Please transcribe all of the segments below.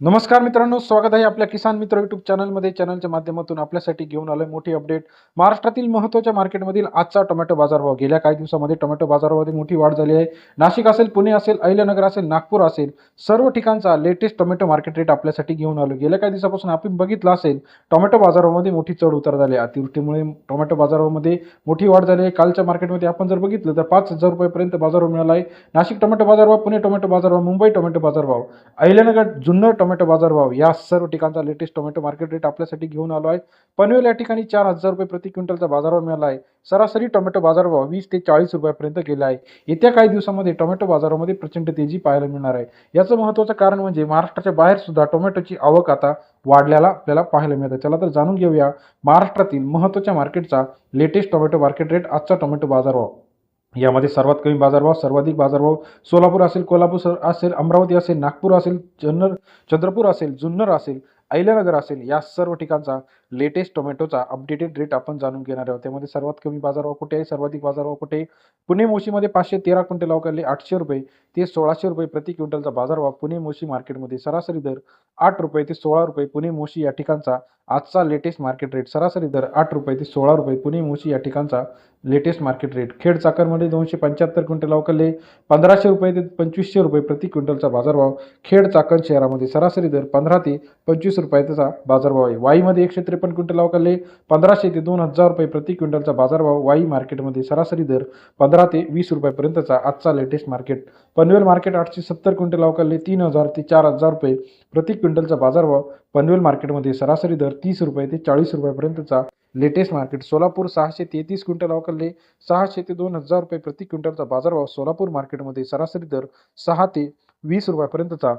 नमस्कार मित्रांनो स्वागत आहे आपल्या किसान मित्र युट्यूब चॅनलमध्ये चॅनलच्या माध्यमातून आपल्यासाठी घेऊन आलोय मोठी अपडेट महाराष्ट्रातील महत्त्वाच्या मार्केटमधील आजचा टोमॅटो बाजारभाव. गेल्या काही दिवसामध्ये टोमॅटो बाजारामध्ये मोठी वाढ झाली आहे. नाशिक असेल पुणे असेल अहिल्यानगर असेल नागपूर असेल सर्व ठिकाणचा लेटेस्ट टोमॅटो मार्केट रेट आपल्यासाठी घेऊन आलो गेल्या काही दिवसापासून आपण बघितलं असेल टोमॅटो बाजारामध्ये मोठी चढ उतार झाली आहे. अतिवृष्टीमुळे टोमॅटो बाजारामध्ये मोठी वाढ झाली आहे. कालच्या मार्केटमध्ये आपण जर बघितलं तर पाच हजार रुपयेपर्यंत बाजारभाव मिळाला आहे. नाशिक टोमॅटो बाजारभाव पुणे टोमॅटो बाजारभाव मुंबई टोमॅटो बाजारभाव अहिल्यानगर जुन्नर टोमॅटो बाजारभाव. या सर्व ठिकाणचा लेटेस्ट टोमॅटो मार्केट रेट आपल्यासाठी घेऊन आलो आहे. पनवेल या ठिकाणी चार हजार रुपये प्रति क्विंटलचा बाजारभाव मिळाला आहे. सरासरी टोमॅटो बाजारभाव वीस ते चाळीस रुपयापर्यंत गेला आहे. येत्या काही दिवसामध्ये टोमॅटो बाजारामध्ये प्रचंड तेजी पाहायला मिळणार आहे. याचं महत्त्वाचं कारण म्हणजे महाराष्ट्राच्या बाहेर सुद्धा टोमॅटोची आवक आता वाढल्याला आपल्याला पाहायला मिळतं चला तर जाणून घेऊया महाराष्ट्रातील महत्त्वाच्या मार्केटचा लेटेस्ट टोमॅटो मार्केट रेट आजचा टोमॅटो बाजारभाव. यामध्ये सर्वात कमी बाजारभाव सर्वाधिक बाजारभाव सोलापूर असेल कोल्हापूर असेल अमरावती असेल नागपूर असेल चन्नर चंद्रपूर असेल जुन्नर असेल अहिल्यानगर असेल या सर्व ठिकाणचा लेटेस्ट टोमॅटोचा अपडेटेड रेट आपण जाणून घेणार आहोत. त्यामध्ये सर्वात कमी बाजारभाव कुठे आहे? सर्वाधिक बाजारभाव कुठे आहे? पुणे मोशीमध्ये पाचशे तेरा क्विंटल अवकाळले आठशे रुपये ते सोळाशे रुपये प्रति क्विंटलचा बाजारभाव पुणे मोशी मार्केटमध्ये सरासरी दर आठ रुपये ते सोळा रुपये पुणे मोशी या ठिकाणचा आजचा लेटेस्ट मार्केट रेट सरासरी दर आठ रुपये ते सोळा रुपये पुणे मोशी या ठिकाणचा लेटेस्ट मार्केट रेट खेड चाकरमध्ये दोनशे पंच्याहत्तर क्विंटल अवकाळले पंधराशे रुपये ते पंचवीसशे रुपये प्रति क्विंटलचा बाजारभाव. खेड चाकण शहरामध्ये सरासरी दर पंधरा ते पंचवीस रुपयाचा बाजारभाव आहे. वाईमध्ये एकशे त्रेपन्न क्विंटल अवकाले पंधराशे ते दोन हजार रुपये प्रति क्विंटलचा बाजारभाव वाई मार्केटमध्ये सरासरी दर पंधरा ते वीस रुपयापर्यंतचा आजचा लेटेस्ट मार्केट पनवेल मार्केट आठशे सत्तर क्विंटल अवकाले तीन हजार ते चार हजार रुपये प्रति क्विंटलचा बाजारभाव. पनवेल मार्केटमध्ये सरासरी दर तीस रुपये ते चाळीस रुपयापर्यंतचा लेटेस्ट मार्केट सोलापूर सहाशे तेहतीस क्विंटल अवकाळले सहाशे ते दोन हजार रुपये प्रति क्विंटलचा बाजारभाव. सोलापूर मार्केटमध्ये सरासरी दर सहा ते वीस रुपयापर्यंतचा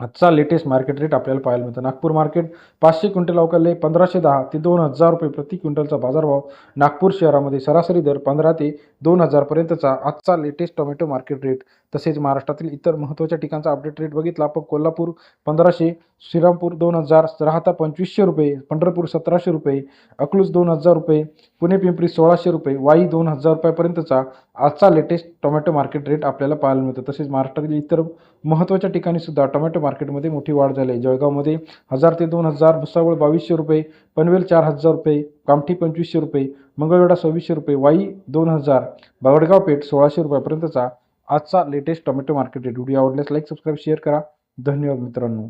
आजचा लेटेस्ट मार्केट रेट आपल्याला पाहायला मिळतं. नागपूर मार्केट पाचशे क्विंटल अवकाले पंधराशे दहा ते दोन हजार रुपये प्रति क्विंटलचा बाजारभाव नागपूर शहरामध्ये सरासरी दर पंधरा ते दोन हजारपर्यंतचा आजचा लेटेस्ट टोमॅटो मार्केट रेट तसेच महाराष्ट्रातील इतर महत्त्वाच्या ठिकाणचा अपडेट रेट बघितला. आपण कोल्हापूर पंधराशे श्रीरामपूर दोन हजार राहता पंचवीसशे रुपये पंढरपूर सतराशे रुपये अकलूज दोन हजार रुपये पुणे पिंपरी सोळाशे रुपये वाई दोन हजार रुपयापर्यंतचा आजचा लेटेस्ट टोमॅटो मार्केट रेट आपल्याला पाहायला मिळतं. तसेच महाराष्ट्रातील इतर महत्त्वाच्या ठिकाणी सुद्धा टोमॅटो मार्केटमध्ये मोठी वाढ झाली. आहे जळगावमध्ये हजार ते दोन हजार भुसावळ बावीसशे रुपये पनवेल चार हजार रुपये कामठी पंचवीसशे रुपये मंगळवेढा सव्वीसशे रुपये वाई दोन हजार बावडगाव पेठ सोळाशे रुपयापर्यंतचा आजचा latest tomato market rate video आवडल्यास लाईक सबस्क्राईब शेअर करा. धन्यवाद मित्रांनो.